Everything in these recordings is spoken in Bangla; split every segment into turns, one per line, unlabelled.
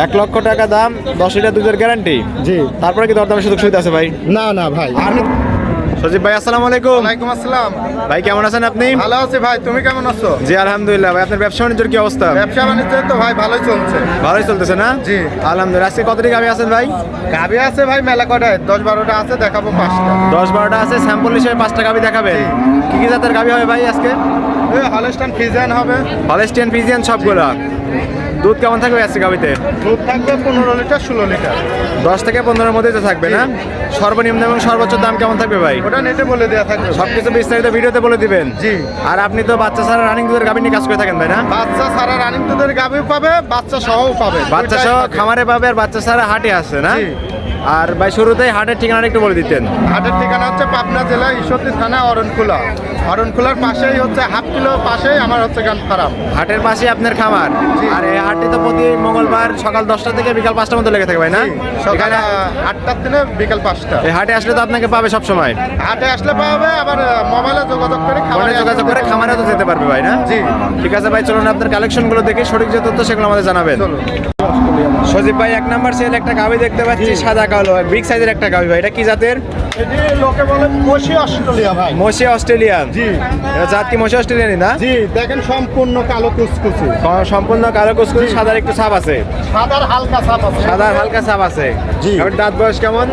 এক লক্ষ টাকা দাম দশ লিটার দুধের গ্যারান্টি
জি।
তারপরে কি দরদামের সুযোগ সুবিধা আছে ভাই?
না না ভাই। আমি
সজীব ভাই আসসালামু আলাইকুম।
ওয়ালাইকুম আসসালাম।
ভাই কেমন আছেন আপনি?
ভালো আছি ভাই তুমি কেমন আছো?
জি আলহামদুলিল্লাহ ভাই আপনার ব্যবসা বাণিজ্যের কি অবস্থা?
ব্যবসা বাণিজ্য তো ভাই ভালোই চলছে।
ভালোই চলতেছে না?
জি।
আলহামদুলিল্লাহ আজকে কতটি গাভি আছেন ভাই?
গাবি আছে ভাই মেলা কটায় দশ বারোটা আছে দেখাবো পাঁচটা।
দশ বারোটা আছে স্যাম্পল হিসেবে পাঁচটা গাভি দেখাবেন। কি কি জাতের গাভি হবে ভাই আজকে?
হলস্টান ফিজিয়ান হবে।
হলেস্টিয়ান ফিজিয়ান সবগুলা। দুধ কেমন থাকবে আজকে গাবিতে?
দুধ থাকবে পনেরো লিটার ষোলো লিটার।
দশ থেকে পনেরোর মধ্যে তো থাকবে না? সর্বনিম্ন এবং সর্বোচ্চ দাম কেমন থাকবে ভাই?
ওটা নেটে বলে দেওয়া থাকবে।
সবকিছু বিস্তারিত ভিডিওতে বলে দিবেন।
জি।
আর আপনি তো বাচ্চা ছাড়া রানিং দুধের গাবি নিয়ে কাজ করে থাকেন ভাই না?
বাচ্চা সারা রানিং দুধের গাবিও পাবে বাচ্চা সহও পাবে।
বাচ্চা সহ খামারে পাবে আর বাচ্চা ছাড়া হাটে আসে না। আর ভাই শুরুতেই হাটের ঠিকানাটা একটু বলে দিতেন।
হাটের ঠিকানা হচ্ছে পাবনা জেলা ঈশ্বরদী থানা অরণখোলা অরণখোলার পাশেই হচ্ছে হাফ কিলো পাশেই আমার হচ্ছে গান ফার্ম।
হাটের পাশে আপনার খামার। আর এই হাটটি তো প্রতি মঙ্গলবার সকাল দশটা থেকে বিকাল পাঁচটার মধ্যে লেগে থাকে ভাই না?
সকালে আটটার দিনে বিকেল পাঁচটা।
এই হাটে আসলে তো আপনাকে পাবে সব সময়
হাটে আসলে পাবে আবার মোবাইলে যোগাযোগ করে খাবারে
যোগাযোগ করে খামারে তো যেতে পারবে ভাই না?
জি।
ঠিক আছে ভাই চলুন আপনার কালেকশনগুলো দেখে সঠিক যে তথ্য সেগুলো আমাদের জানাবেন। সজীব ভাই এক নাম্বার সেল একটা গাভি দেখতে পাচ্ছি সাদা কালো বিগ সাইজের একটা গাভি ভাই। এটা কি জাতের?
লোকে বলে অস্ট্রেলিয়া ভাই।
মসি অস্ট্রেলিয়া
জি।
এটা জাত কি মসি অস্ট্রেলিয়ানই না?
জি দেখেন সম্পূর্ণ কালো কুচকুচি
সম্পূর্ণ কালো কুচকুচি সাদার একটু ছাপ আছে।
সাদার হালকা ছাপ আছে।
সাদার হালকা ছাপ আছে।
জি।
দাঁত বয়স কেমন?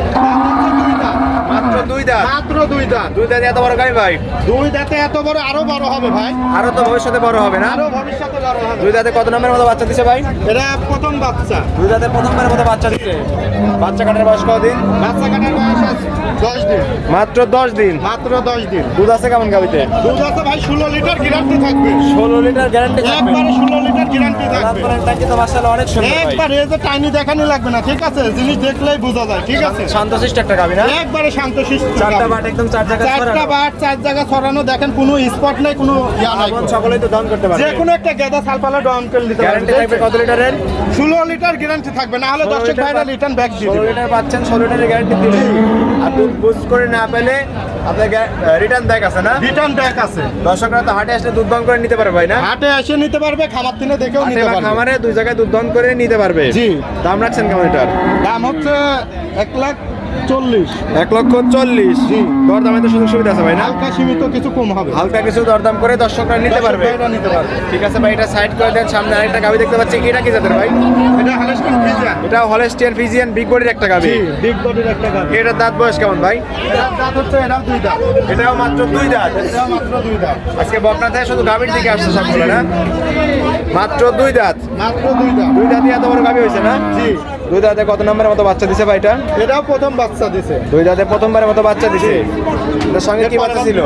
দুই দাঁত।
মাত্র দুই দাঁত।
দুই দাঁত এত বড় গাভি ভাই।
দুই দাঁতে এত বড় আরও বড় হবে ভাই।
আরও তো ভবিষ্যতে বড় হবে না?
আরও ভবিষ্যতে বড় হবে।
দুই দাঁতে কত নম্বরের মতো বাচ্চা দিছে ভাই?
এটা প্রথম বাচ্চা।
দুই দাঁতে প্রথমবারের মতো বাচ্চা দিছে। বাচ্চা কাটার বয়স কদিন
বাচ্চা কাটার বয়স আছে।
মাত্র দশ দিন?
মাত্র দশ দিন।
দুধ আছে কেমন গাভিতে?
দুধ আছে ভাই ষোলো লিটার গ্যারান্টি থাকবে।
ষোলো লিটার গ্যারান্টি থাকবে।
একবারে ষোলো লিটার গ্যারান্টি থাকবে।
ট্যাঙ্কি তো মাসাল্লাহ অনেক সুন্দর ভাই।
একবার এই যে টাইনি দেখানি লাগবে না ঠিক আছে? জিনিস দেখলেই বোঝা যায় ঠিক আছে?
শান্তশিষ্ট একটা গাভি না?
একবারে শান্ত শিষ্ট
চারটা বাট একদম চার জায়গায়
চারটা বাট চার জায়গা ছড়ানো দেখেন কোনো স্পট নেই কোনো ইয়া নাই।
সকলেই তো দান করতে পারবে।
যে কোনো একটা গেদা সালপালা ডাউন করে দিতে
গ্যারান্টি থাকবে কত লিটারের?
ষোলো লিটার গ্যারান্টি থাকবে না হলে
16
দর্শক
লিটার
ভাইরা রিটার্ন ব্যাক দিয়ে
ষোলো
দিবে।
লিটার পাচ্ছেন ষোলো লিটারের গ্যারান্টি দিবে। আর দুধ বুঝ করে না পেলে আপনার রিটার্ন ব্যাক আছে না?
রিটার্ন ব্যাক আছে।
দর্শকরা তো হাটে আসলে দুধ দান করে নিতে পারবে ভাই না?
হাটে এসে নিতে পারবে খামার দিনে দেখেও নিতে পারবে।
খামারে দুই জায়গায় দুধ দান করে নিতে পারবে।
জি।
দাম রাখছেন কেমন এটার?
দাম হচ্ছে এক লাখ চল্লিশ।
এক লক্ষ চল্লিশ। দরদামে তো সুযোগ সুবিধা আছে ভাই না?
হালকা সীমিত কিছু কম হবে।
হালকা কিছু দরদাম করে দর্শকরা নিতে পারবে।
নিতে পারবে।
ঠিক আছে ভাই এটা সাইড করে দেন সামনে আরেকটা গাভি দেখতে পাচ্ছি। এটা কি জাতের ভাই?
এটা হালেস্টন ফিজিয়ান
এটা হলেস্টিয়ান ফিজিয়ান বিগ বডির একটা গাভি
বিগ বডির একটা গাড়ি
এটার দাঁত বয়স কেমন ভাই?
এটার দাঁত হচ্ছে এটার দুই দাঁত।
এটাও মাত্র দুই দাঁত।
এটা মাত্র দুই দাঁত।
আজকে বকনা থেকে শুধু গাভীর দিকে আসছে সবগুলো না? মাত্র দুই দাঁত।
মাত্র দুই দাঁত।
দুই দাঁতই এত বড় গাভী হয়েছে না?
জি।
দুই দাঁতে কত নম্বরের মতো বাচ্চা দিছে ভাইটা?
এটাও প্রথম বাচ্চা দিছে।
দুই দাঁতে প্রথমবারের মতো বাচ্চা দিছে। তার সঙ্গে কি বাচ্চা ছিল?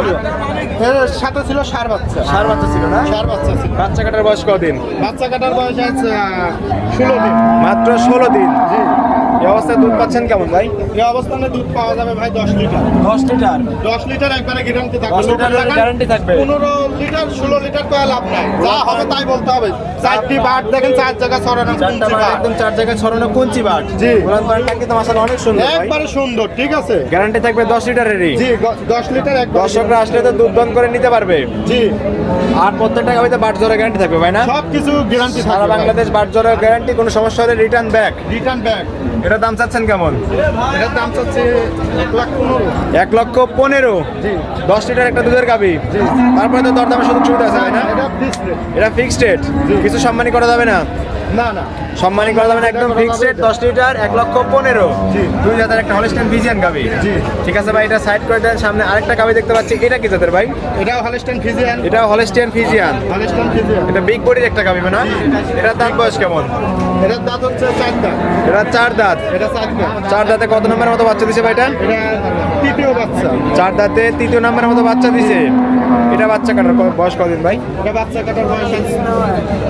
সাথে ছিল সার বাচ্চা।
সার বাচ্চা ছিল না?
সার বাচ্চা ছিল।
বাচ্চা কাটার বয়স কদিন?
বাচ্চা কাটার বয়স আছে ষোলো দিন।
মাত্র ষোলো দিন।
জি।
এই অবস্থায় দুধ পাচ্ছেন কেমন ভাই?
এই অবস্থানে দুধ পাওয়া যাবে ভাই দশ লিটার।
দশ লিটার?
দশ লিটার একবারে গ্যারান্টি থাকবে।
10 লিটারের guarantee থাকবে।
পনেরো লিটার ষোলো লিটার তো লাভ নাই। যা হবে তাই বলতে হবে। চারটি বাট দেখেন চার জায়গা ছড়ানো
চারটা বাট। একদম চার জায়গায় ছড়ানো কুঞ্চি বাট?
জি।
উলান পালান কিন্তু মাসাল অনেক সুন্দর
একবারে সুন্দর ঠিক আছে।
গ্যারান্টি থাকবে দশ লিটারেরই।
জি দশ লিটার একবার।
দর্শকরা আসলে তো দুধ দান করে নিতে পারবে।
জি।
আর প্রত্যেকটা গাড়িতে বাট জোরের গ্যারান্টি থাকবে ভাই না?
সব কিছু গ্যারান্টি
সারা বাংলাদেশ বাট জোরের গ্যারান্টি কোনো সমস্যা হলে রিটার্ন ব্যাক
রিটার্ন ব্যাক
এটার দাম চাচ্ছেন কেমন?
এটার দাম চাচ্ছে এক লাখ পনেরো।
এক লক্ষ পনেরো।
জি।
দশ লিটার একটা দুধের গাবি। তারপরে তো দরদামের সুযোগ সুবিধা আছে না।
এটা
ফিক্সড রেট কিছু সম্মানী করা যাবে না।
না না।
সম্মানী করা যাবে না একদম ফিক্সড রেট দশ লিটার এক লক্ষ পনেরো।
জি।
দুই হাজার একটা হলিস্টেন ভিজিয়ান গাবি।
জি।
ঠিক আছে ভাই এটা সাইড করে দেন সামনে আরেকটা গাবি দেখতে পাচ্ছি। এটা কি জাতের ভাই?
এটাও হলস্টেন ফিজিয়ান
এটা হলিস্টিয়ান ফিজিয়ান
হলস্টেন ফিজিয়ান
এটা বিগ বডির একটা গাবি না? এটার দাঁত বয়স কেমন?
এটার দাঁত হচ্ছে চার দাঁত।
এটা চার দাঁত।
এটা চার দাঁত।
চার দাঁতে কত নম্বরের মতো বাচ্চা দিছে ভাইটা?
এটা তৃতীয় বাচ্চা।
চার দাঁতে তৃতীয় নম্বরের মতো বাচ্চা দিছে। এটা বাচ্চা কাটার বয়স কদিন ভাই?
এটা বাচ্চা কাটার বয়স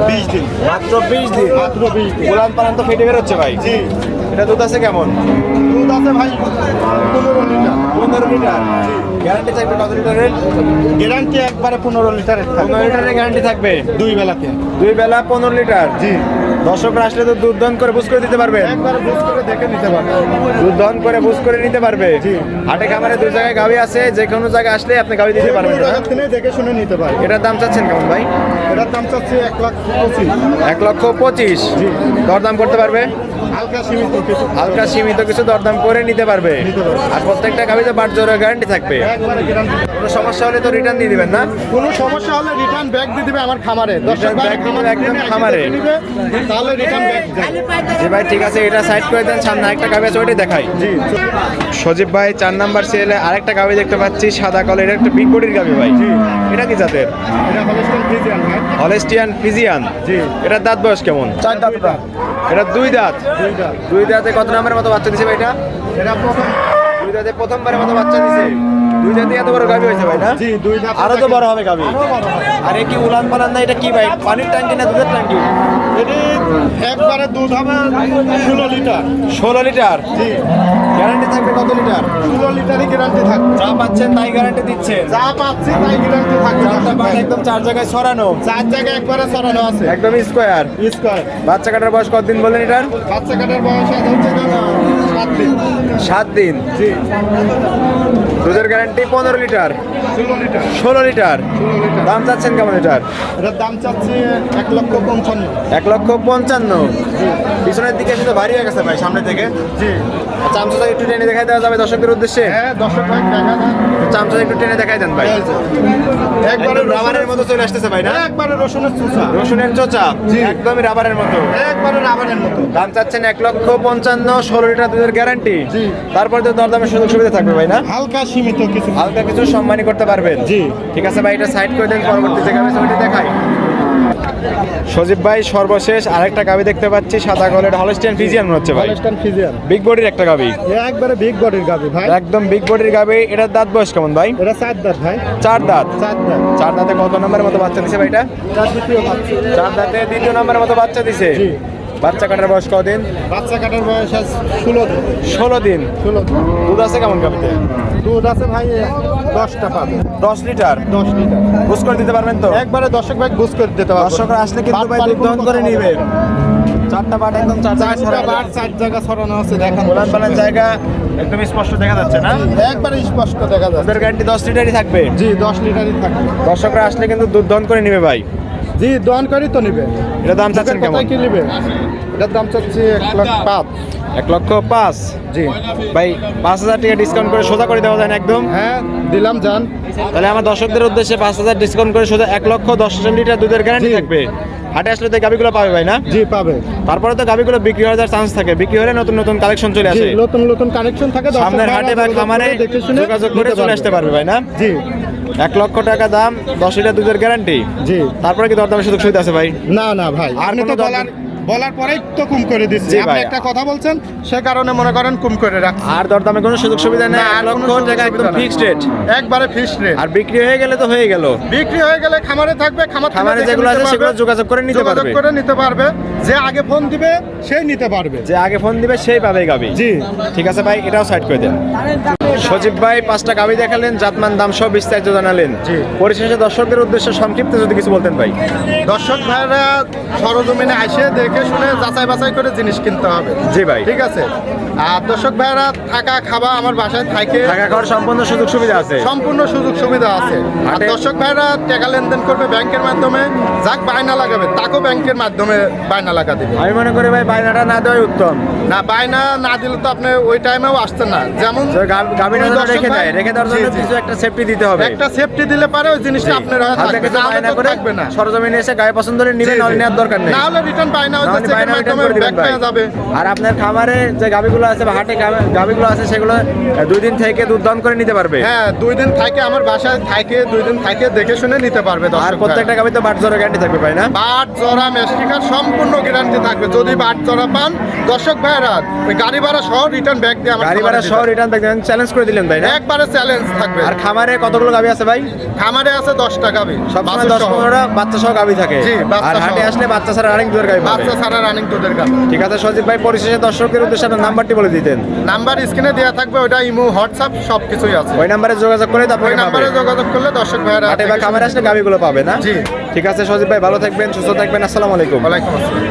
বিশ দিন।
মাত্র বিশ দিন।
মাত্র বিশ।
গোলাম পালান তো ফেটে বেরোচ্ছে ভাই।
জি।
এটা দুধ আছে কেমন?
দুধ আছে ভাই পনেরো লিটার।
পনেরো লিটার। গ্যারান্টি থাকবে কত লিটারের
গ্যারান্টি একবারে পনেরো লিটারের
পনেরো লিটারের গ্যারান্টি থাকবে?
দুই বেলাতে।
দুই বেলা পনেরো লিটার?
জি।
দর্শকরা আসলে তো দহন করে বুঝ করে দিতে পারবেন
একবার বুঝ করে দেখে নিতে পারবে।
দহন করে বুঝ করে নিতে পারবে। হাটে খামারে দুই জায়গায় গাবি আছে যে কোনো জায়গায় আসলে আপনি গাবি দিতে পারবেন?
দেখে শুনে নিতে পারবে।
এটার দাম চাচ্ছেন কেমন ভাই?
এটার দাম চাচ্ছি এক লাখ পঁচিশ।
এক লক্ষ পঁচিশ।
জি।
দরদাম করতে পারবে?
হালকা সীমিত কিছু।
হালকা সীমিত কিছু দরদাম করে নিতে পারবে। আর প্রত্যেকটা গাবিতে বাট জোরের গ্যারান্টি থাকবে। কোনো সমস্যা হলে তো রিটার্ন দিয়ে দিবেন না?
কোনো সমস্যা হলে রিটার্ন ব্যাক দিয়ে দিবে আমার খামারে। দর্শক ব্যাগ
একদম খামারে। জি ভাই ঠিক আছে এটা সাইড করে দেন সামনে আরেকটা গাবি আছে ওইটাই দেখাই।
জি
সজীব ভাই চার নাম্বার সিএলে আরেকটা গাবি দেখতে পাচ্ছি সাদা কলের একটা বিগ বডির গাবি ভাই।
জি।
এটা কি জাতের? হলেস্টিয়ান ফিজিয়ান
জি।
এটার দাঁত বয়স কেমন?
চার দাঁতটা
এটা দুই দাঁত। দুই দাঁতে। কত নাম্বারের মতো বাচ্চা দিছে ভাই এটা?
এটা প্রথম
দুই দাঁতে প্রথমবারের মতো বাচ্চা দিছে। দুই দাঁতে এত বড় গাবি হয়েছে ভাই না?
জি দুই দাঁত
আরও তো বড় হবে গাবি। আরও কি উলান পালান না এটা কি ভাই? পানির ট্যাঙ্কি না দুধের ট্যাঙ্কি?
এটি একবারে দুধ হবে ষোলো লিটার।
ষোলো লিটার?
জি।
গ্যারান্টি থাকবে কত লিটার?
ষোলো লিটারই গ্যারান্টি থাকবে।
যা পাচ্ছেন তাই গ্যারান্টি দিচ্ছেন।
যা পাচ্ছি তাই গ্যারান্টি থাকবে।
একদম চার জায়গায় সরানো।
চার জায়গায় একবারে সরানো আছে।
একদম স্কোয়ার
স্কোয়ার
বাচ্চা কাটার বয়স কতদিন বললেন এটার?
বাচ্চা কাটার বয়স হচ্ছে সাত দিন।
সাত দিন।
জি।
দুধের গ্যারান্টি পনেরো লিটার।
ষোলো লিটার।
ষোলো লিটার। দাম চাচ্ছেন কেমন লিটার
এটার দাম চাচ্ছি এক লক্ষ পঞ্চান্ন।
এক লক্ষ পঞ্চান্ন। পিছনের দিকে শুধু ভারী হয়ে গেছে ভাই সামনে থেকে।
জি।
চামচা একটু টেনে দেখাই দেওয়া যাবে দর্শকদের উদ্দেশ্যে।
হ্যাঁ দর্শক ভাই দেখা
চামচা একটু টেনে দেখাই দেন ভাই।
এই যে। একবারে
রাবারের মতো চলে আসতেছে ভাই না?
একবারে রসুনের চোচা।
রসুনের চোচা। একদমই রাবারের মতো।
একবারে রাবারের মতো।
দাম চাচ্ছেন এক লক্ষ পঞ্চান্ন ষোলো লিটার দুধের গ্যারান্টি
জি।
তারপরে তো দরদামের সুযোগ সুবিধা থাকবে ভাই না?
হালকা সীমিত কিছু।
হালকা কিছু সম্মানী করতে পারবেন।
জি।
ঠিক আছে ভাই এটা সাইড করে দেন পরবর্তী জায়গায় ছবিটি দেখাই। সজীব ভাই সর্বশেষ আরেকটা গাবি দেখতে পাচ্ছি সাদা কলের হলস্টিয়ান ফিজিয়ান মনে হচ্ছে ভাই।
হলস্টাইন ফিজিয়ান
বিগ বডির একটা গাবি।
একবারে বিগ বডির গাবি ভাই।
একদম বিগ বডির গাবি। এটার দাঁত বয়স কেমন ভাই?
এটা চার দাঁত ভাই।
চার দাঁত।
চার দাঁত।
চার দাঁতে কত নম্বরের মতো বাচ্চা দিছে
চার দ্বিতীয়
চার দাঁতে দ্বিতীয় নম্বরের মতো বাচ্চা দিছে?
জি।
বাচ্চা কাটার বয়স কদিন?
বাচ্চা কাটার বয়স ষোলো দিন।
ষোলো দিন।
ষোলো দিন।
দুধ আছে কেমন গাবিতে?
দুধ আছে ভাই দশটা পাবে।
দশ লিটার?
দশ লিটার।
বুঝ করে দিতে পারবেন তো?
একবারে দর্শক ভাই বুঝ করে দিতে পারব।
দর্শকরা আসলে কিন্তু ভাই
বাট
দুধ দহন করে নিবে। চারটা বাট একদম
চারটা
ছড়ানো।
চার জায়গা ছড়ানো আছে দেখান।
উলান পালান জায়গা একদম স্পষ্ট দেখা যাচ্ছে না?
একবারে স্পষ্ট দেখা যাচ্ছে।
ওদের গ্যারান্টি দশ লিটারই থাকবে।
জি দশ লিটারই থাকবে।
দর্শকরা আসলে কিন্তু দুধ দহন করে নিবে ভাই।
জি দহন করি তো নিবে।
এটা দাম চাচ্ছেন কেমন?
কি নিবে? এটার দাম চাচ্ছি এক লাখ পাঁচ।
এক লক্ষ পাঁচ।
জি।
ভাই পাঁচ হাজার টাকা ডিসকাউন্ট করে সোজা করে দেওয়া যায় না একদম?
হ্যাঁ দিলাম যান।
তাহলে আমার দর্শকদের উদ্দেশ্যে পাঁচ হাজার ডিসকাউন্ট করে সোজা এক লক্ষ দশ হাজার লিটার দুধের গ্যারান্টি থাকবে। হাটে আসলে তো গাবিগুলো পাবে ভাই না?
জি পাবে।
তারপরে তো গাবিগুলো বিক্রি হওয়ার চান্স থাকে। বিক্রি হলে নতুন নতুন কালেকশন চলে আসে।
নতুন নতুন কানেকশন থাকে
সামনের হাটে বা খামারে যোগাযোগ করে চলে আসতে পারবে ভাই না?
জি।
এক লক্ষ টাকা দাম দশ লিটার দুধের গ্যারান্টি
জি।
তারপরে কি দরদামের সুযোগ সুবিধা আছে ভাই?
না না ভাই
আর কোনো
বলার পরেই তো কুম করে দিচ্ছে আপনি একটা কথা বলছেন সে কারণে মনে করেন কুম করে রাখ
আর দরদামে কোনো সুযোগ সুবিধা নেই।
আর
লক্ষ টাকা একদম ফিক্সড রেট
একবারে ফিক্সড রেট
আর বিক্রি হয়ে গেলে তো হয়ে গেল।
বিক্রি হয়ে গেলে খামারে থাকবে খামার
খামারে যেগুলো আছে সেগুলো যোগাযোগ করে নিতে
যোগাযোগ করে নিতে পারবে। যে আগে ফোন দিবে সেই নিতে পারবে।
যে আগে ফোন দিবে সেই পাবে গাবি।
জি।
ঠিক আছে ভাই এটাও সাইড করে দেন। সজীব ভাই পাঁচটা গাবি দেখালেন জাতমান দাম সব বিস্তারিত জানালেন।
জি।
পরিশেষে দর্শকদের উদ্দেশ্যে সংক্ষিপ্ত যদি কিছু বলতেন ভাই।
দর্শক ভাইরা সরজমিনে আসে দেখে শুনে যাচাই বাছাই করে জিনিস কিনতে হবে।
জি ভাই।
ঠিক আছে? আর দর্শক ভাইরা থাকা খাওয়া আমার বাসায় থাকে।
টাকা খাওয়ার সম্পূর্ণ সুযোগ সুবিধা আছে।
সম্পূর্ণ সুযোগ সুবিধা আছে। আর দর্শক ভাইরা টাকা লেনদেন করবে ব্যাংকের মাধ্যমে। যাক বায়না লাগাবে তাকেও ব্যাংকের মাধ্যমে বায়না লাগা দিবে।
আমি মনে করি ভাই বায়নাটা না দেওয়াই উত্তম।
না বায়না না দিলে তো আপনি ওই টাইমেও আসতেন না। যেমন
গাবিটা রেখে দেয়। রেখে দেওয়ার জন্য। কিছু একটা সেফটি দিতে হবে।
একটা সেফটি দিলে পারে ওই জিনিসটা আপনার হয়ে
হাতে
থাকবে।
কিছু
না
বায়না করে
থাকবে না।
সরজমিনে এসে গায়ে পছন্দ হলে নিবে
জি,
নাহলে নেওয়ার দরকার নেই।
না হলে রিটার্ন বায়না হচ্ছে চেকের মাধ্যমে ব্যাক পেয়ে যাবে।
আর আপনার খামারে যে গাবিগুলো আছে বা হাটে গাবিগুলো আছে সেগুলো দুই দিন থেকে দুধ দান করে নিতে পারবে।
হ্যাঁ দুই দিন থাকে আমার বাসায় থাকে দুই দিন থাকে দেখে শুনে নিতে পারবে
আর প্রত্যেকটা গাবিতে বাট জোরে গ্যারান্টি থাকবে ভাই না?
বাট জরা মেস্টিকার সম্পূর্ণ গ্যারান্টি থাকবে। যদি বাট জরা পান দর্শক ভাইরা ওই গাড়ি ভাড়া সহ রিটার্ন ব্যাক দিয়ে আমার
গাড়ি ভাড়া সহ। রিটার্ন দেখবেন চ্যালেঞ্জ করে দিলেন ভাই
একবারে চ্যালেঞ্জ থাকবে।
আর খামারে কতগুলো গাবি আছে ভাই?
খামারে আছে দশটা গাবি
সবসময় দশ পনেরোটা বাচ্চা সহ গাবি থাকে।
জি,
আর হাটে আসলে বাচ্চা ছাড়া আরেক দুধের গাবি
বাচ্চা ছাড়া রানিং দুধের গাবি
ঠিক আছে সজীব ভাই পরিশেষে দর্শকের উদ্দেশ্যে আপনার নাম্বারটি বলে দিতেন।
নাম্বার স্ক্রিনে দেওয়া থাকবে ওটা ইমো হোয়াটসঅ্যাপ সব কিছুই আছে।
ওই নাম্বারে যোগাযোগ করে তারপর ওই
নাম্বারে যোগাযোগ করলে দর্শক ভাইরা
হাটে বা খামারে আসলে গাবিগুলো পাবে না?
জি।
ঠিক আছে সজীব ভাই ভালো থাকবেন সুস্থ থাকবেন আসসালামু আলাইকুম।
ওয়ালাইকুম আসসালাম।